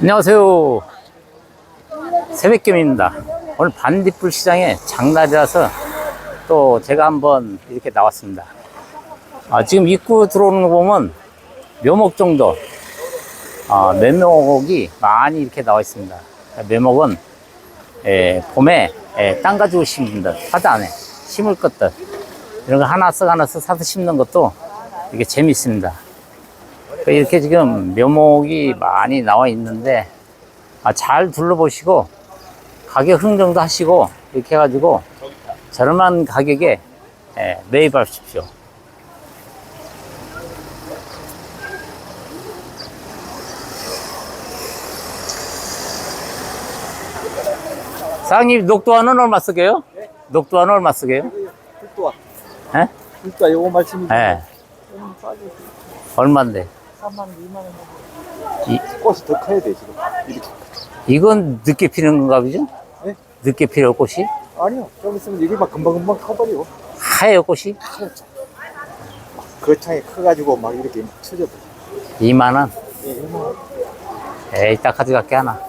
안녕하세요. 새벽겸입니다. 오늘 반딧불 시장에 장날이라서 또 제가 한번 이렇게 나왔습니다. 아, 지금 입구 들어오는 거 보면 묘목 정도, 아, 묘목이 많이 이렇게 나와 있습니다. 묘목은 예, 봄에 예, 땅 가지고 심는다. 하드 안에 심을 것들 이런 거 하나 씩 하나 씩 사서 심는 것도 이게 재밌습니다. 그러니까 이렇게 지금 묘목이 많이 나와 있는데 아, 잘 둘러보시고 가격 흥정도 하시고 이렇게 해가지고 저렴한 가격에 예, 매입하십시오. 사장님 녹두화는 얼마 쓰게요? 녹두화는 얼마 쓰게요? 불도와 예? 그러니까 요거 말씀이 예. 얼마인데? 3만 2만 원 이, 꽃이 더 커야 돼 지금 이렇게 이건 늦게 피는 건가 보죠? 네? 늦게 피는 꽃이? 아니요 좀 있으면 이게 막 금방금방 커버려 하얘요 꽃이? 거창에 커가지고 막 이렇게 쳐져 2만 원? 예, 이거 에이 딱 가져갈게 하나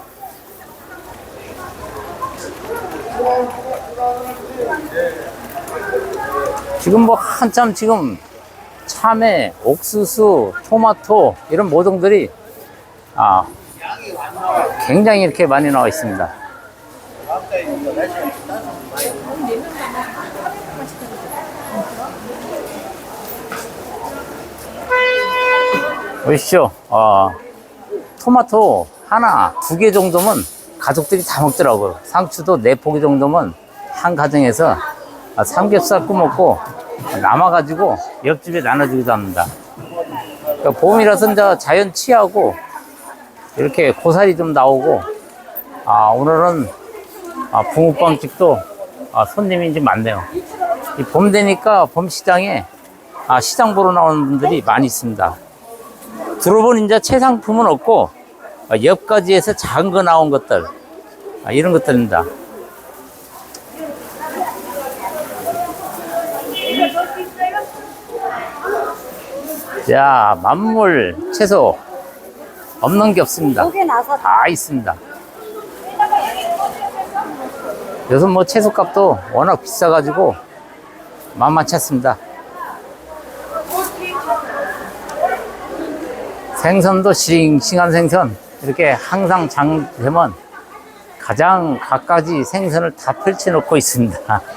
지금 뭐 한참 지금 참외, 옥수수, 토마토 이런 모종들이 아 굉장히 이렇게 많이 나와 있습니다. 보십시오. 어, 토마토 하나, 두 개 정도면 가족들이 다 먹더라고요. 상추도 네 포기 정도면 한 가정에서 아, 삼겹살 구먹고 남아가지고 옆집에 나눠주기도 합니다. 그러니까 봄이라서 이제 자연 치하고 이렇게 고사리 좀 나오고 아, 오늘은 아, 붕어빵집도 아, 손님이 좀 많네요. 이봄 되니까 봄 시장에 아, 시장 보러 나오는 분들이 많이 있습니다. 들어본 이제 최상품은 없고 어, 옆가지에서 작은 거 나온 것들 아, 이런 것들입니다. 자 만물 채소 없는 게 없습니다. 다 있습니다. 요즘 뭐 채소값도 워낙 비싸가지고 만만치 않습니다. 생선도 싱싱한 생선 이렇게 항상 장 되면 가장 갖가지 생선을 다 펼쳐놓고 있습니다.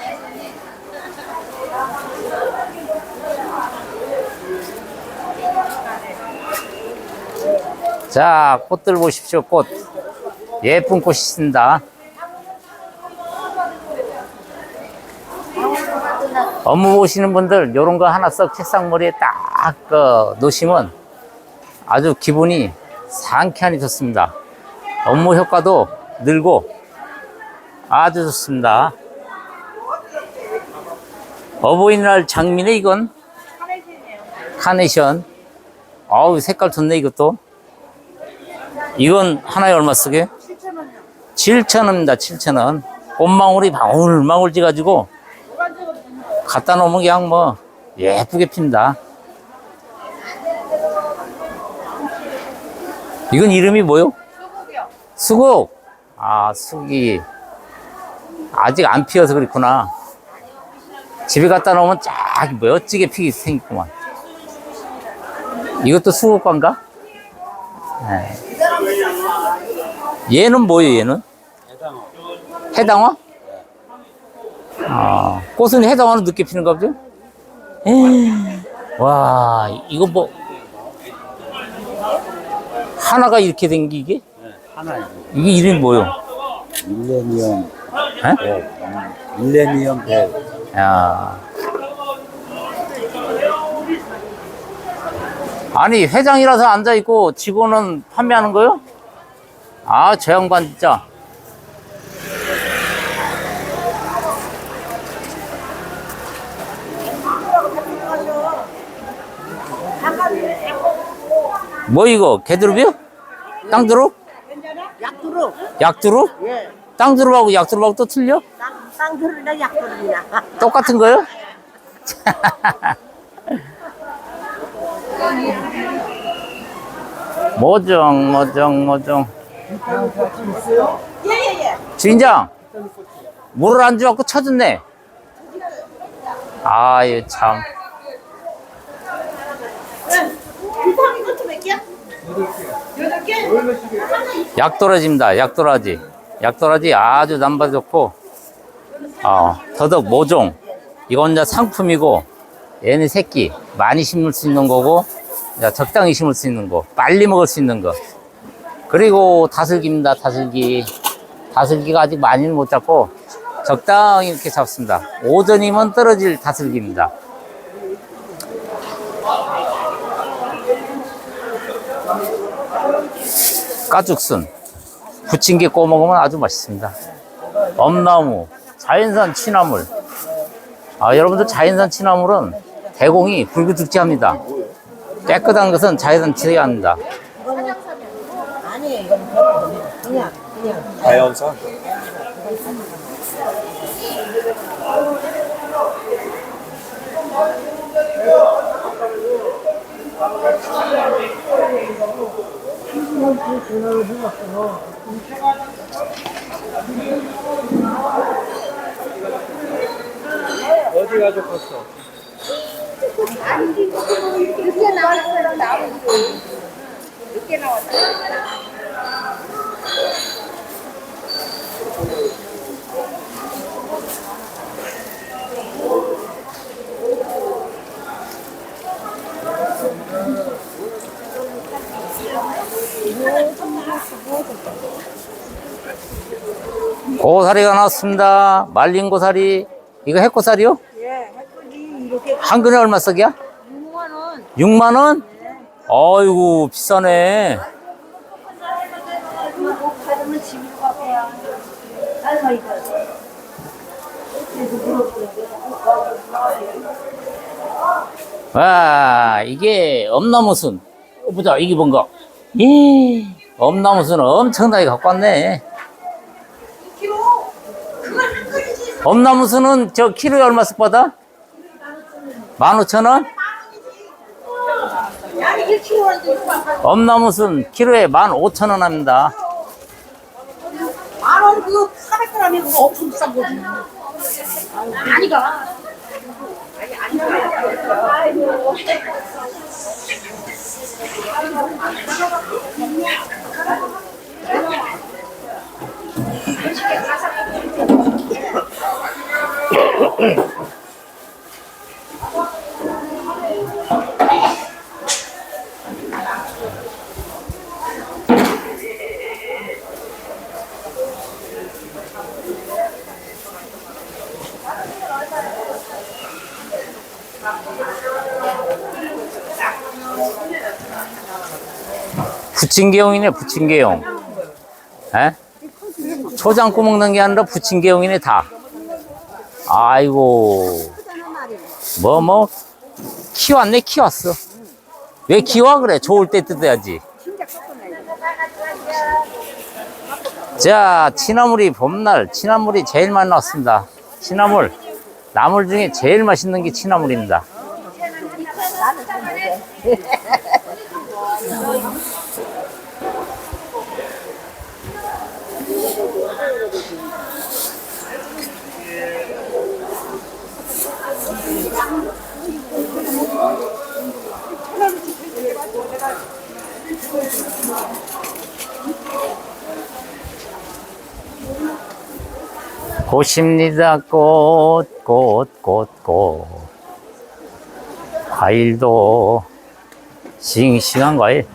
자, 꽃들 보십시오, 꽃. 예쁜 꽃이 있습니다. 업무 보시는 분들, 요런 거 하나 썩 책상머리에 딱, 그, 놓으시면 아주 기분이 상쾌하니 좋습니다. 업무 효과도 늘고 아주 좋습니다. 어버이날 장미네, 이건. 카네이션. 아우, 색깔 좋네, 이것도. 이건 하나에 얼마 쓰게? 7,000원입니다. 7,000원. 꽃망울이 방울방울 찌가지고 갖다 놓으면 그냥 뭐 예쁘게 핀다. 이건 이름이 뭐요? 수국. 아, 수국이 아직 안 피어서 그렇구나. 집에 갖다 놓으면 쫙 멋지게 피기 생겼구만. 이것도 수국과인가? 네. 얘는 뭐예요, 얘는? 해당어. 해당어? 아, 꽃은 해당어는 늦게 피는가 보죠? 에이, 와, 이거 뭐, 하나가 이렇게 된 게 이게? 하나요. 이게 이름이 뭐요? 밀레니엄 에? 벨. 밀레니엄 벨. 야. 아니, 회장이라서 앉아있고 직원은 판매하는 거요? 아, 저 양반 진짜. 뭐 이거? 개두릅이요? 땅두릅? 약두루 약두릅? 예 땅두릅하고 약두릅하고 또 틀려? 땅, 땅두루나 약두루나 똑같은 거요? 모종, 모종, 모종. 예예예. 주인장, 물을 안 주갖고 쳐줬네. 아유, 참. 비타민 같은 몇 개야? 여덟 개. 약도라지입니다. 약도라지. 약도라지 아주 남바 좋고, 어, 더덕 모종. 이건 이제 상품이고, 얘는 새끼. 많이 심을 수 있는 거고, 적당히 심을 수 있는 거. 빨리 먹을 수 있는 거. 그리고 다슬기입니다. 다슬기. 다슬기가 아직 많이는 못 잡고, 적당히 이렇게 잡습니다. 오전이면 떨어질 다슬기입니다. 까죽순. 부침개 구워 먹으면 아주 맛있습니다. 엄나무, 자연산 취나물. 아, 여러분들 자연산 취나물은 대공이 불규득지합니다. 깨끗한 것은 자연산 취합니다. 아니 그냥 그냥. 자연산. 어디 가져갔어? 늦게 나왔어요 나오고. 늦게 나왔어. 고사리가 나왔습니다. 말린 고사리. 이거 해고사리요? 예, 햇빛이 이렇게 한 근에 얼마 썩이야? 6만 원. 6만 원? 아이고 비싸네. 못 받으면 집으로 가고요. 와 이게 엄나무순. 어, 보자 이게 뭔가. 예. 엄나무순 엄청나게 갖고 왔네. 엄나무순은 저 키로에 얼마씩 받아? 15,000원? 아니 1kg 원도 있고 엄나무순 키로에 15,000원 합니다. 만원 그거 400g이 그거 엄청 비싼 거지. 아니 아니가. 아이고. 부침개용이네 부침개용. 에? 초장구 먹는 게 아니라 부침개용이네 다. 아이고. 뭐 뭐 키웠네 키웠어. 왜 키워 그래? 좋을 때 뜯어야지. 자, 치나물이 봄날 치나물이 제일 많이 나왔습니다. 치나물 나물 중에 제일 맛있는 게 치나물입니다. 꽃입니다. 꽃, 꽃, 꽃, 꽃. 과일도 싱싱한 과일.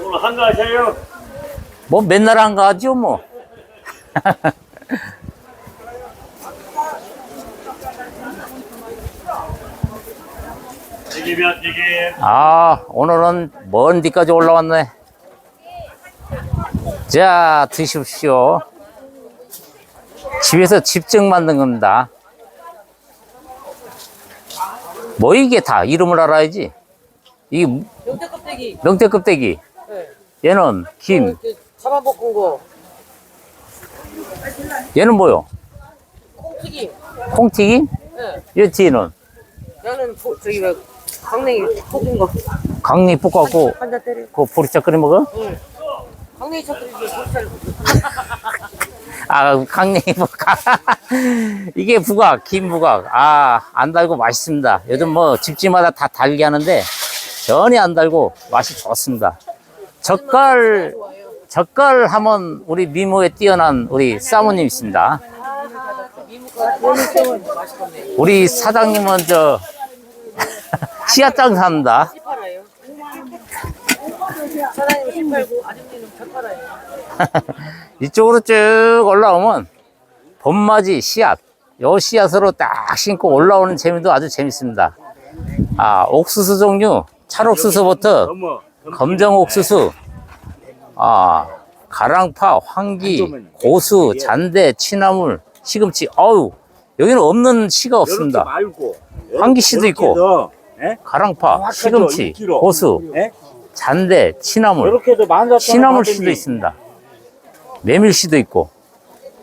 오늘 한가하세요? 뭐 맨날 안 가죠, 뭐. 아, 오늘은 먼 데까지 올라왔네. 자, 드십시오. 집에서 집증 만든 겁니다. 뭐 이게 다 이름을 알아야지. 이게 명태 껍데기, 명태 껍데기. 네. 얘는 김. 그 잡아볶은 거, 얘는 뭐요? 콩튀기, 콩튀김? 예. 이 뒤는 나는 고, 저기 뭐 강냉이 볶은 거. 강냉이 볶아갖고 한잔 때려. 그 보리차 끓여 먹어? 강냉이 쳤더니 보리차를 아, 강냉이 부각. 이게 부각, 긴 부각. 아, 안 달고 맛있습니다. 요즘 뭐 집집마다 다 달게 하는데 전혀 안 달고 맛이 좋습니다. 젓갈, 젓갈 하면 우리 미모에 뛰어난 우리 사모님 있습니다. 우리 사장님은 저 씨앗장 삽니다. 씨 팔고 아줌니는 젓 팔아요. 이쪽으로 쭉 올라오면 봄맞이 씨앗 요 씨앗으로 딱 신고 올라오는 재미도 아주 재밌습니다 아 옥수수 종류 찰옥수수부터 어머. 검정 옥수수 아 가랑파 황기 고수 잔대 취나물 시금치 어우 여기는 없는 씨가 없습니다 말고. 황기 씨도 이렇게 있고 예? 가랑파 시금치 1kg. 고수 예? 잔대 취나물 이렇게 해서 만사 시나물 씨도 있습니다 메밀 씨도 있고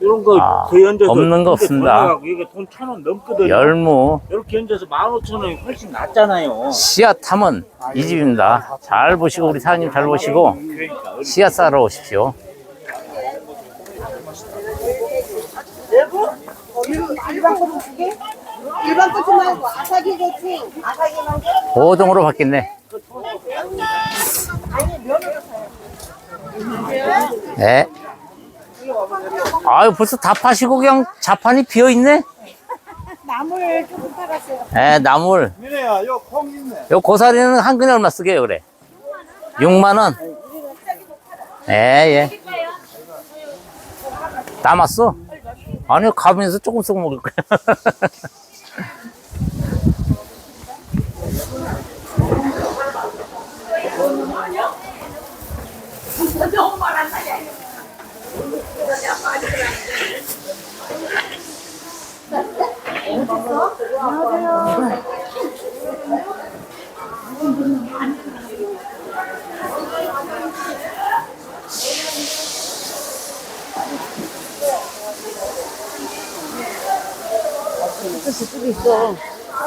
이런 거 아, 거의 얹어서 없는 거 없습니다. 이게 돈 천 원 넘거든요. 열무 이렇게 얹어서 만 오천 원이 훨씬 낫잖아요. 씨앗 하면 이 집입니다. 잘 보시고 우리 사장님 잘 보시고 그러니까 씨앗 사러 오십시오. 일반 거두 개? 일반 거지 말고 아삭이 좋지. 아삭이만 줘. 보정으로 바뀌네. 네. 아유 벌써 다 파시고 그냥 자판이 비어 있네. 나물 조금 팔았어요. 네, 나물. 미네야, 요 콩 있네. 요 고사리는 한 근에 얼마 쓰게요, 그래? 6만 원. 예, 예. 남았어? 아니요, 가면서 조금 쓰고 먹을 거야.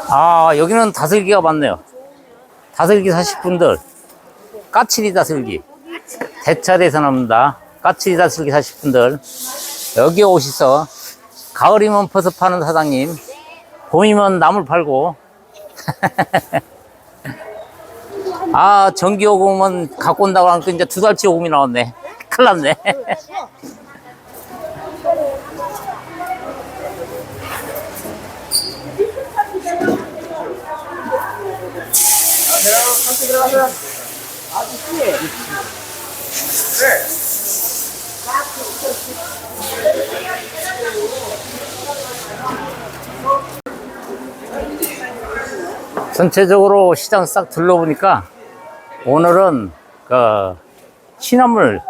아, 여기는 다슬기가 많네요. 다슬기 사실 분들, 까칠이 다슬기. 대차에서 나옵니다. 까칠이 다슬기 사실 분들, 여기 오셔서 가을이면 버섯 파는 사장님, 봄이면 나물 팔고, 아, 전기요금은 갖고 온다고 하니까 이제 두 달치 요금이 나왔네. 큰일 났네. 전체적으로 시장 싹 둘러보니까 오늘은 그 취나물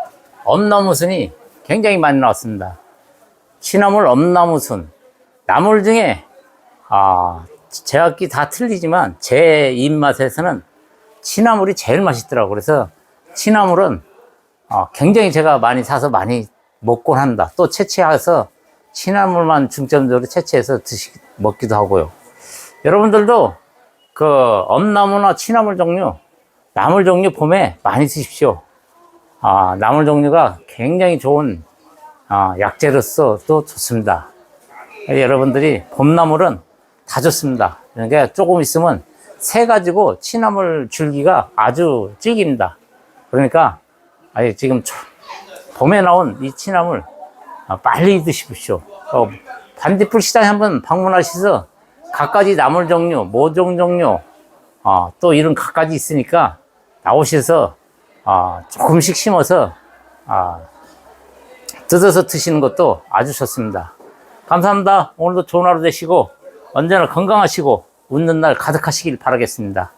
엄나무순이 굉장히 많이 나왔습니다. 취나물 엄나무순 나물 중에 아 제각기 다 틀리지만 제 입맛에서는 취나물이 제일 맛있더라고 그래서 취나물은 어, 굉장히 제가 많이 사서 많이 먹곤 한다. 또 채취해서 취나물만 중점적으로 채취해서 드시 먹기도 하고요. 여러분들도 그 엄나무나 취나물 종류, 나물 종류 봄에 많이 드십시오. 아, 나물 종류가 굉장히 좋은 아, 약재로서 또 좋습니다. 여러분들이 봄나물은 다 좋습니다. 그러니까 조금 있으면 새 가지고 취나물 줄기가 아주 찌깁니다. 그러니까 아니 지금 초- 봄에 나온 이 취나물 아, 빨리 드십시오. 어, 반딧불 시장에 한번 방문하셔서 갖가지 나물 종류, 모종 종류, 아, 또 이런 갖가지 있으니까 나오셔서 아, 조금씩 심어서 아, 뜯어서 드시는 것도 아주 좋습니다. 감사합니다. 오늘도 좋은 하루 되시고 언제나 건강하시고 웃는 날 가득하시길 바라겠습니다.